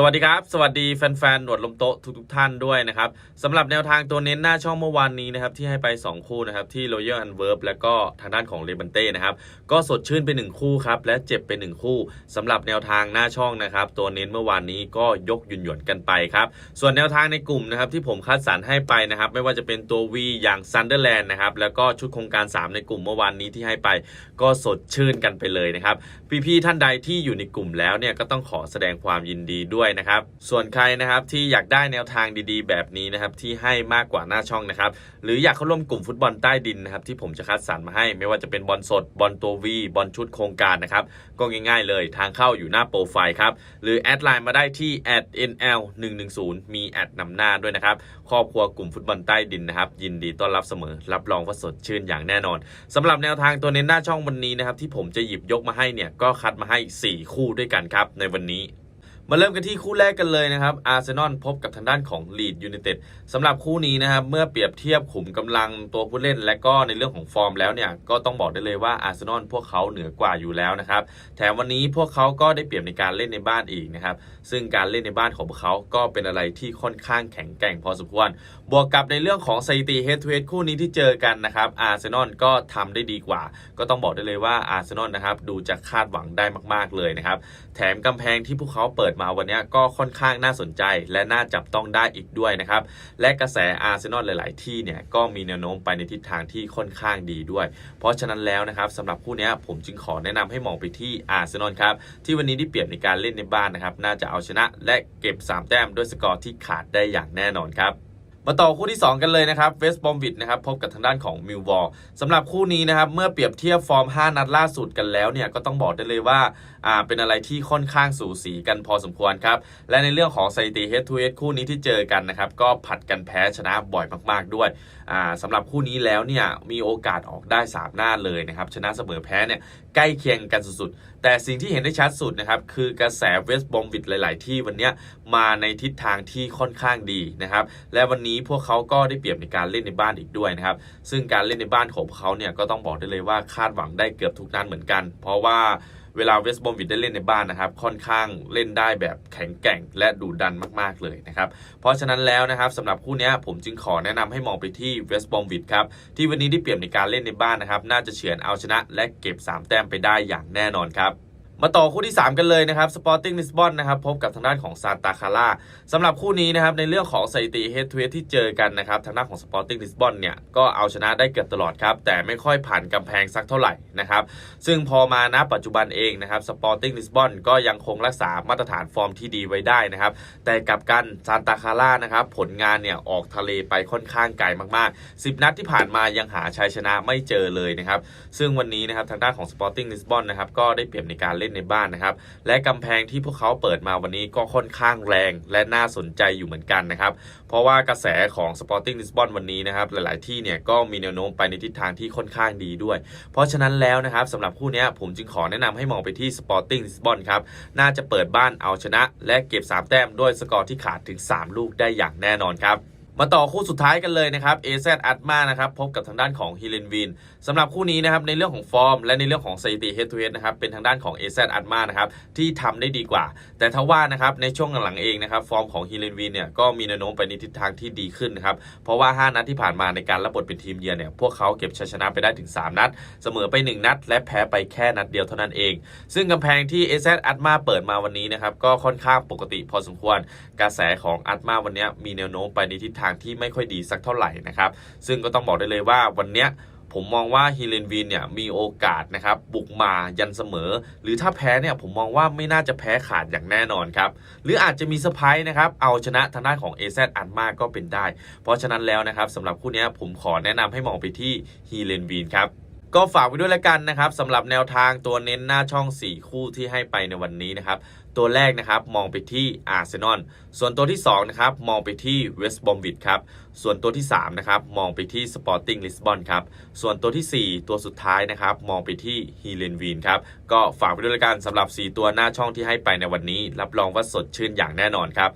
สวัสดีครับ สวัสดีแฟนๆ หนวดลมโต๊ะทุกๆท่านด้วยนะครับสำหรับแนวทางตัวเน้นหน้าช่องเมื่อวานนี้นะครับที่ให้ไป 2 คู่นะครับที่ Royal a n v e r b และก็ทางด้านของเลบันเต้นะครับก็สดชื่นไป 1 คู่ครับและเจ็บไป 1 คู่สำหรับแนวทางหน้าช่องนะครับตัวเน้นเมื่อวานนี้ก็ยกหยุ่นหยวนกันไปครับส่วนแนวทางในกลุ่มนะครับที่ผมคัดสรรให้ไปนะครับไม่ว่าจะเป็นตัว V อย่าง Sunderland นะครับแล้วก็ชุดโครงการ 3 ในกลุ่มเมื่อวานนี้ที่ให้ไป ก็สดชื่นกันไปเลยนะครับพี่ๆท่านใดที่อยู่ในกลุ่มแล้วเนี่ยก็ต้องขอแสดงความยินดีด้วยนะครับ ส่วนใครนะครับที่อยากได้แนวทางดีๆ แบบนี้นะครับที่ให้มากกว่าหน้าช่องนะครับ หรืออยากเข้าร่วมกลุ่มฟุตบอลใต้ดินนะครับที่ผมจะคัดสรรมาให้ ไม่ว่าจะเป็นบอลสดบอลตัววีบอลชุดโครงการนะครับก็ง่ายๆเลยทางเข้าอยู่หน้าโปรไฟล์ครับหรือแอดไลน์มาได้ที่ @nl 1 1 0มีแอดนำหน้าด้วยนะครับครอบครัวกลุ่มฟุตบอลใต้ดินนะครับยินดีต้อนรับเสมอ รับรองว่าสดชื่นอย่างแน่นอนสำหรับแนวทางตัวเน้นหน้าช่องวันนี้นะครับที่ผมจะหยิบยกมาให้เนี่ยก็คัดมาให้ 4 คู่ด้วยกันครับในวันนี้ มาเริ่มกันที่คู่แรกกันเลยนะครับ อาร์เซนอลพบกับทางด้านของลีดยู i นเต็ดสำหรับคู่นี้นะครับ เมื่อเปรียบเทียบขุมกำลังตัวผู้เล่น และก็ในเรื่องของฟอร์มแล้วเนี่ย ก็ต้องบอกได้เลยว่าอาร์เซนอลพวกเขาเหนือกว่าอยู่แล้วนะครับ แถมวันนี้พวกเขาก็ได้เปรียบในการเล่นในบ้านอีกนะครับ ซึ่งการเล่นในบ้านของพวกเขาก็เป็นอะไรที่ค่อนข้างแข็งแกร่งพอสมควร บวกกับในเรื่องของสถิติเฮดทูเฮดคู่นี้ที่เจอกันนะครับอาร์เซนอลก็ทำได้ดีกว่า ก็ต้องบอกได้เลยว่าอาร์เซนอลนะครับดูจะคาดหวังได้มาก ๆเลยนะครับ แถมกำแพงที่พวกเขาเปิดมาวันนี้ก็ค่อนข้างน่าสนใจ และน่าจับต้องได้อีกด้วยนะครับ และกระแสอาร์เซนอลหลาย ๆ ที่เนี่ยก็มีแนวโน้มไปในทิศทางที่ค่อนข้างดีด้วย เพราะฉะนั้นแล้วนะครับสำหรับคู่นี้ผมจึงขอแนะนำให้มองไปที่อาร์เซนอลครับที่วันนี้ที่เปรียบในการเล่นในบ้านนะครับน่าจะเอาชนะ และเก็บ 3 แต้มด้วยสกอร์ที่ขาดได้อย่างแน่นอนครับ มาต่อคู่ที่ 2 กันเลยนะครับเวสต์บอมวิดนะครับพบกับทางด้านของมิลวอลสำหรับคู่นี้นะครับเมื่อเปรียบเทียบฟอร์ม 5 นัดล่าสุดกันแล้วเนี่ยก็ต้องบอกได้เลยว่าอ่าเป็นอะไรที่ค่อนข้างสูสีกันพอสมควรครับ และในเรื่องของสถิติ head to head คู่นี้ที่เจอกันนะครับก็ผัดกันแพ้ชนะบ่อยมาก ๆด้วยอ่าสำหรับคู่นี้แล้วเนี่ยมีโอกาสออกได้ 3 หน้าเลยนะครับชนะเสมอแพ้เนี่ยใกล้เคียงกันสุดๆ แต่สิ่งที่เห็นได้ชัดสุดนะครับคือกระแสเวสต์บอมวิดหลาย ๆ ที่วันเนี้ยมาในทิศทางที่ค่อนข้างดีนะครับและวันนี้นี้พวกเขาก็ได้เปรียบในการเล่นในบ้านอีกด้วยนะครับ ซึ่งการเล่นในบ้านของพวกเขาเนี่ยก็ต้องบอกได้เลยว่าคาดหวังได้เกือบทุกนัดเหมือนกัน เพราะว่าเวลาเวสต์บอมวิดได้เล่นในบ้านนะครับ ค่อนข้างเล่นได้แบบแข็งแกร่งและดุดันมาก ๆ เลยนะครับ เพราะฉะนั้นแล้วนะครับสำหรับคู่นี้ผมจึงขอแนะนำให้มองไปที่เวสต์บอมวิดครับ ที่วันนี้ได้เปรียบในการเล่นในบ้านนะครับ น่าจะเฉือนเอาชนะและเก็บ 3 แต้มไปได้อย่างแน่นอนครับ มาต่อคู่ที่ 3 กันเลยนะครับสปอร์ติ้งลิสบอนนะครับพบกับทางด้านของซานตาคาร่าสำหรับคู่นี้นะครับในเรื่องของสถิติเฮดทูเฮดที่เจอกันนะครับทางด้านของสปอร์ติ้งลิสบอนเนี่ยก็เอาชนะได้เกือบตลอดครับแต่ไม่ค่อยผ่านกำแพงสักเท่าไหร่นะครับซึ่งพอมาณปัจจุบันเองนะครับสปอร์ติ้งลิสบอนก็ยังคงรักษามาตรฐานฟอร์มที่ดีไว้ได้นะครับแต่กับกันซานตาคาร่านะครับผลงานเนี่ยออกทะเลไปค่อนข้างไกลมากๆ 10 นัดที่ผ่านมายังหาชัยชนะไม่เจอเลยนะครับซึ่งวันนี้นะครับทางด้านของ Sporting Lisbon นะครับก็ได้เปรียบในการเล่นในบ้านนะครับ และกำแพงที่พวกเขาเปิดมาวันนี้ก็ค่อนข้างแรงและน่าสนใจอยู่เหมือนกันนะครับ เพราะว่ากระแสของ Sporting Lisbon วันนี้นะครับ หลาย ๆ ที่เนี่ยก็มีแนวโน้มไปในทิศทางที่ค่อนข้างดีด้วย เพราะฉะนั้นแล้วนะครับสำหรับคู่นี้ผมจึงขอแนะนำให้มองไปที่ Sporting Lisbon ครับ น่าจะเปิดบ้านเอาชนะ และเก็บ 3 แต้มด้วยสกอร์ที่ขาดถึง 3 ลูกได้อย่างแน่นอนครับ มาต่อคู่สุดท้ายกันเลยนะครับ AZ อัตมานะครับพบกับทางด้านของฮิเลนวินสำหรับคู่นี้นะครับในเรื่องของฟอร์ม และในเรื่องของสถิติ head to head นะครับเป็นทางด้านของ AZ อัตมานะครับที่ทำได้ดีกว่า แต่ทว่านะครับในช่วงหลังๆเองนะครับฟอร์มของฮิเลนวินเนี่ยก็มีแนวโน้มไปในทิศทางที่ดีขึ้นนะครับเพราะว่า 5 นัดที่ผ่านมาในการรับบทเป็นทีมเยือนเนี่ยพวกเขาเก็บชัยชนะไปได้ถึง 3 นัด เสมอไป 1 นัด และแพ้ไปแค่นัดเดียวเท่านั้นเอง ซึ่งกำแพงที่ AZ อัตมาเปิดมาวันนี้นะครับก็ค่อนข้างปกติพอสมควร กระแสของอัตมาวันนี้มีแนวโน้มไปในทิศทางที่ไม่ค่อยดีสักเท่าไหร่นะครับ ซึ่งก็ต้องบอกได้เลยว่าวันเนี้ยผมมองว่าฮิเลนวินเนี่ยมีโอกาสนะครับบุกมายันเสมอ หรือถ้าแพ้เนี่ยผมมองว่าไม่น่าจะแพ้ขาดอย่างแน่นอนครับหรืออาจจะมีเซอร์ไพรส์นะครับเอาชนะทางด้านของ AZ อันมากก็เป็นได้ เพราะฉะนั้นแล้วนะครับสำหรับคู่นี้ผมขอแนะนำให้มองไปที่ฮิเลนวินครับ ก็ฝากไว้ด้วยและกันนะครับสำหรับแนวทางตัวเน้นหน้าช่อง 4 คู่ที่ให้ไปในวันนี้นะครับ ตัวแรกนะครับมองไปที่อาร์เซนอลส่วนตัวที่2นะครับมองไปที่เวสต์บอมวิดครับส่วนตัวที่3นะครับมองไปที่สปอร์ติ้งลิสบอนครับส่วนตัวทีสี่4 ตัวสุดท้ายนะครับมองไปที่ฮีเลนวีนครับก็ฝากไว้ด้วยและกันสำหรับ 4 ตัวหน้าช่องที่ให้ไปในวันนี้ รับรองว่าสดชื่นอย่างแน่นอนครับ